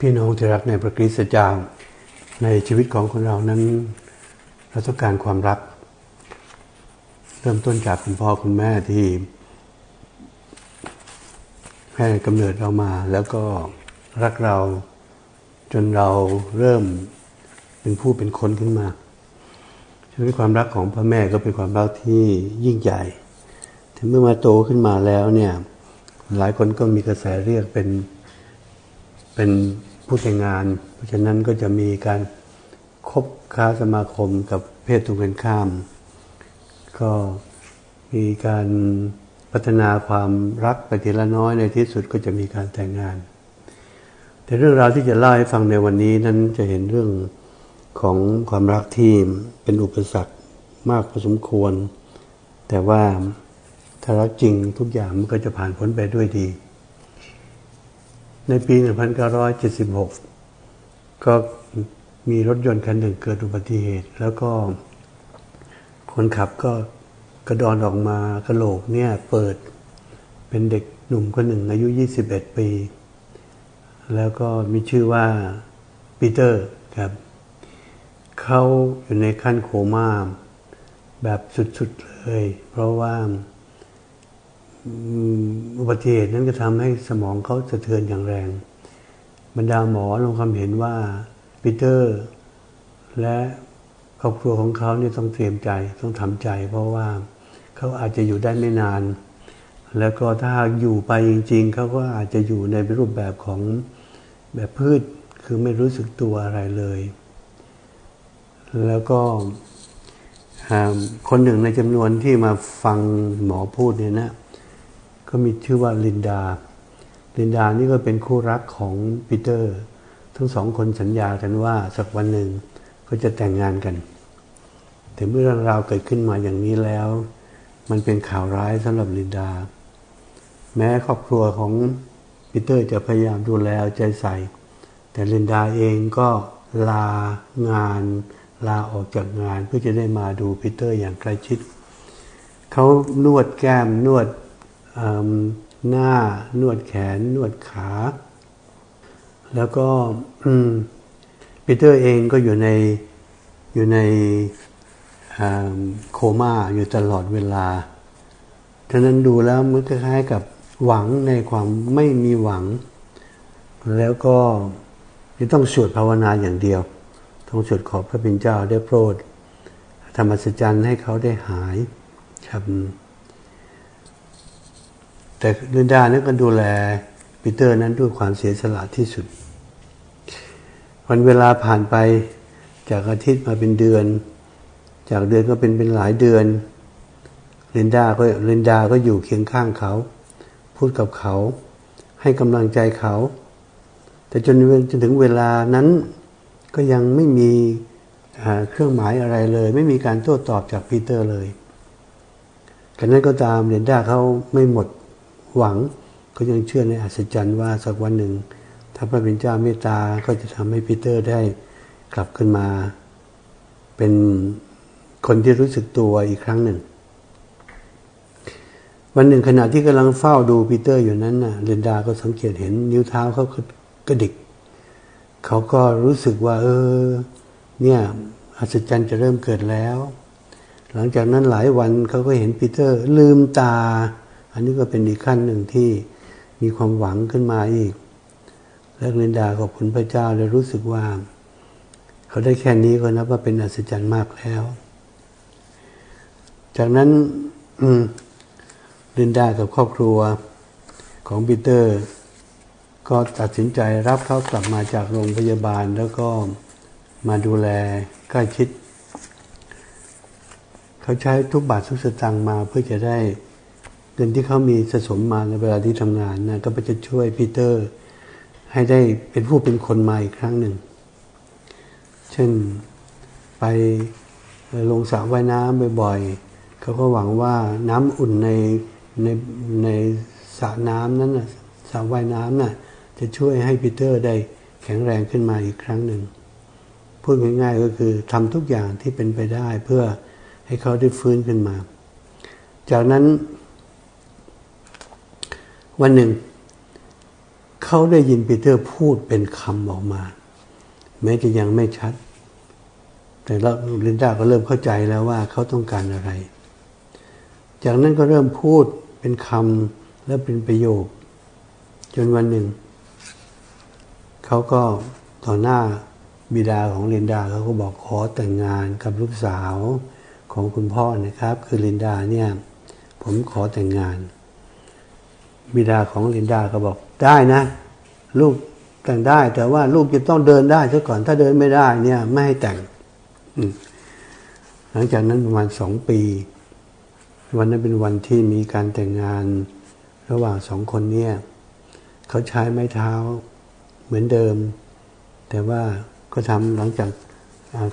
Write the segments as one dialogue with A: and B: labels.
A: พี่น้องที่รักในพระคริสต์เจ้า ในชีวิตของคนเรานั้นเราต้องการความรัก เริ่มต้นจากคุณพ่อคุณแม่ที่ให้กำเนิดเรามา แล้วก็รักเราจนเราเริ่มเป็นผู้เป็นคนขึ้นมาชีวิตความรักของพ่อแม่ก็เป็นความรักที่ยิ่งใหญ่ ถึงเมื่อมาโตขึ้นมาแล้วเนี่ย หลายคนก็มีกระแสเรียกเป็น เป็นผู้แต่งงาน เพราะฉะนั้นก็จะมีการคบค้าสมาคมกับเพศตรงกันข้าม ก็มีการพัฒนาความรักไปทีละน้อยในที่สุดก็จะมีการแต่งงาน แต่เรื่องราวที่จะเล่าให้ฟังในวันนี้นั้นจะเห็นเรื่องของความรักที่เป็นอุปสรรคมากพอสมควร แต่ว่าถ้ารักจริงทุกอย่างมันก็จะผ่านพ้นไปด้วยดี ในปี 1976 ก็มีรถยนต์คันหนึ่งเกิดอุบัติเหตุ แล้วก็คนขับก็กระดอนออกมากระโหลกเนี่ยเปิดเป็นเด็กหนุ่มคนหนึ่งอายุ 21 ปี แล้วก็มีชื่อว่าปีเตอร์ครับเขาอยู่ในขั้นโคม่าแบบสุดๆเลย เพราะว่า อุบัติเหตุนั้นก็ทำให้สมองเขาสะเทือนอย่างแรง บรรดาหมอลงความเห็นว่าปีเตอร์ และครอบครัวของเขาเนี่ยต้องเตรียมใจต้องทำใจ เพราะว่าเขาอาจจะอยู่ได้ไม่นาน แล้วก็ถ้าอยู่ไปจริง ๆเขาก็อาจจะอยู่ในรูปแบบของแบบพืชคือไม่รู้สึกตัวอะไรเลย แล้วก็คนหนึ่งในจำนวนที่มาฟังหมอพูดเนี่ยนะ ก็มีชื่อว่าลินดา ลินดานี่ก็เป็นคู่รักของปีเตอร์ ทั้งสองคนสัญญากันว่าสักวันหนึ่งก็จะแต่งงานกัน แต่เมื่อเรื่องราวเกิดขึ้นมาอย่างนี้แล้ว มันเป็นข่าวร้ายสำหรับลินดา แม้ครอบครัวของปีเตอร์จะพยายามดูแลใจใส่ แต่ลินดาเองก็ลางานลาออกจากงานเพื่อจะได้มาดูปีเตอร์อย่างใกล้ชิด เขานวดแก้มนวด หน้านวดแขนนวดขา แล้วก็ปีเตอร์เองก็อยู่ในอยู่ในโคม่าอยู่ตลอดเวลาฉะนั้นดูแล้วมันคล้ายๆกับหวังในความไม่มีหวัง แล้วก็จะต้องสวดภาวนาอย่างเดียว ต้องสวดขอพระเป็นเจ้าได้โปรดธรรมสจันให้เขาได้หายครับ แต่ลินดานั้นก็ดูแลปีเตอร์นั้นด้วยความเสียสละที่สุด วันเวลาผ่านไปจากอาทิตย์มาเป็นเดือน จากเดือนก็เป็นเป็นหลายเดือนลินดาก็ลินดาก็อยู่เคียงข้างเขา พูดกับเขา ให้กำลังใจเขา แต่จนจนถึงเวลานั้นก็ยังไม่มีเครื่องหมายอะไรเลย ไม่มีการโต้ตอบจากปีเตอร์เลยกันนั้นก็ตามเรนด้าเขาไม่หมด หวังก็ยังเชื่อในอัศจรรย์ว่าสักวันหนึ่ง ถ้าพระเป็นเจ้าเมตตาก็จะทำให้ปีเตอร์ได้กลับขึ้นมา เป็นคนที่รู้สึกตัวอีกครั้งหนึ่ง วันหนึ่งขณะที่กำลังเฝ้าดูปีเตอร์อยู่นั้นน่ะเรนดาก็สังเกตเห็นนิ้วเท้าเขากระดิก เขาก็รู้สึกว่า เออ เนี่ยอัศจรรย์จะเริ่มเกิดแล้ว หลังจากนั้นหลายวันเขาก็เห็นปีเตอร์ลืมตา อันนี้ก็เป็นอีกขั้นหนึ่งที่มีความหวังขึ้นมาอีก และเรนดาขอบคุณพระเจ้าเลยรู้สึกว่า เขาได้แค่นี้ก็นับว่าเป็นอัศจรรย์มากแล้ว จากนั้นเรนดากับครอบครัวของปีเตอร์ ก็ตัดสินใจรับเขากลับมาจากโรงพยาบาลแล้วก็มาดูแลใกล้ชิด เขาใช้ทุกบาททุกสตางค์มาเพื่อจะได้ เงินที่เขามีสะสมมาในเวลาที่ทำงานนะก็จะช่วยปีเตอร์ ให้ได้เป็นผู้เป็นคนมาอีกครั้งหนึ่ง เช่นไปลงสระว่ายน้ำบ่อยๆเขาก็หวังว่าน้ำอุ่นในในในสระน้ำนั้นนะสระว่ายน้ำน่ะจะช่วยให้ปีเตอร์ได้แข็งแรงขึ้นมาอีกครั้งหนึ่งพูดง่ายๆก็คือทำทุกอย่างที่เป็นไปได้เพื่อให้เขาได้ฟื้นขึ้นมา จากนั้น วันหนึ่ง เขาได้ยินปีเตอร์พูดเป็นคำออกมา แม้จะยังไม่ชัด แต่แล้วลินดาก็เริ่มเข้าใจแล้วว่าเขาต้องการอะไร จากนั้นก็เริ่มพูดเป็นคำและเป็นประโยค จนวันหนึ่ง เขาก็ต่อหน้าบิดาของลินดาเขาก็บอกขอแต่งงานกับลูกสาวของคุณพ่อนะครับ คือลินดาเนี่ย ผมขอแต่งงาน บิดาของลินดาก็บอกได้นะ ลูกแต่งได้ แต่ว่าลูกจะต้องเดินได้ซะก่อนถ้าเดินไม่ได้ เนี่ย ไม่ให้แต่งหลังจากนั้นประมาณสองปี วันนั้นเป็นวันที่มีการแต่งงานระหว่างสองคนเนี่ย เขาใช้ไม้เท้าเหมือนเดิม แต่ว่าก็ทำหลังจาก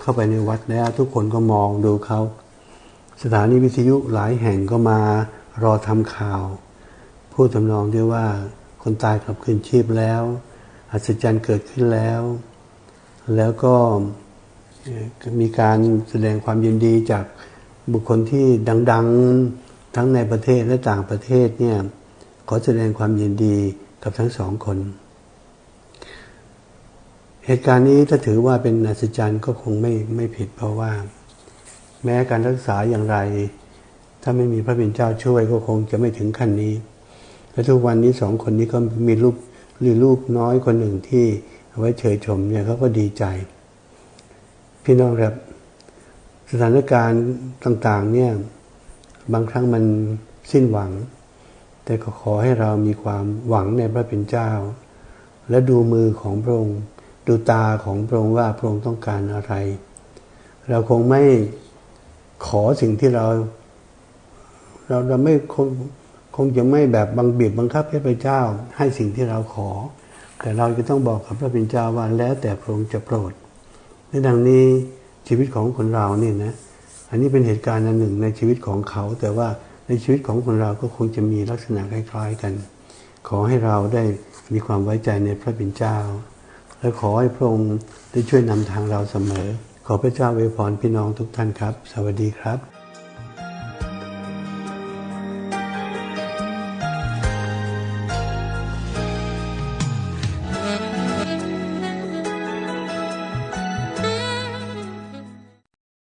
A: เข้าไปในวัดแล้ว ทุกคนก็มองดูเขา สถานีวิทยุหลายแห่งก็มารอทำข่าว พูดทำนองด้วยว่าคนตายกลับคืนชีพแล้ว อัศจรรย์เกิดขึ้นแล้ว แล้วก็มีการแสดงความยินดีจากบุคคลที่ดัง ๆทั้งในประเทศและต่างประเทศเนี่ยขอแสดงความยินดีกับทั้งสองคน เหตุการณ์นี้ถ้าถือว่าเป็นอัศจรรย์ก็คงไม่ไม่ผิดเพราะว่า แม้การรักษาอย่างไร ถ้าไม่มีพระเป็นเจ้าช่วยก็คงจะไม่ถึงขั้นนี้ และทุกวันนี้สองคนนี้ก็มีลูกหรือลูกน้อยคนหนึ่งที่เอาไว้เฉยชมเนี่ยเขาก็ดีใจ พี่น้องครับสถานการณ์ต่างๆเนี่ยบางครั้งมันสิ้นหวัง แต่ก็ขอให้เรามีความหวังในพระเป็นเจ้า และดูมือของพระองค์ดูตาของพระองค์ว่าพระองค์ต้องการอะไร เราคงไม่ขอสิ่งที่เรา เราเราไม่คง คงจะไม่แบบบังบีบบังคับให้พระเจ้าให้สิ่งที่เราขอ แต่เราจะต้องบอกกับพระเป็นเจ้าว่าแล้วแต่พระองค์จะโปรด ในดังนี้ชีวิตของคนเราเนี่ยนะ อันนี้เป็นเหตุการณ์อันหนึ่งในชีวิตของเขา แต่ว่าในชีวิตของคนเราก็คงจะมีลักษณะคล้ายๆกัน ขอให้เราได้มีความไว้ใจในพระเป็นเจ้า และขอให้พระองค์ได้ช่วยนำทางเราเสมอ ขอพระเจ้าอวยพรพี่น้องทุกท่านครับ สวัสดีครับ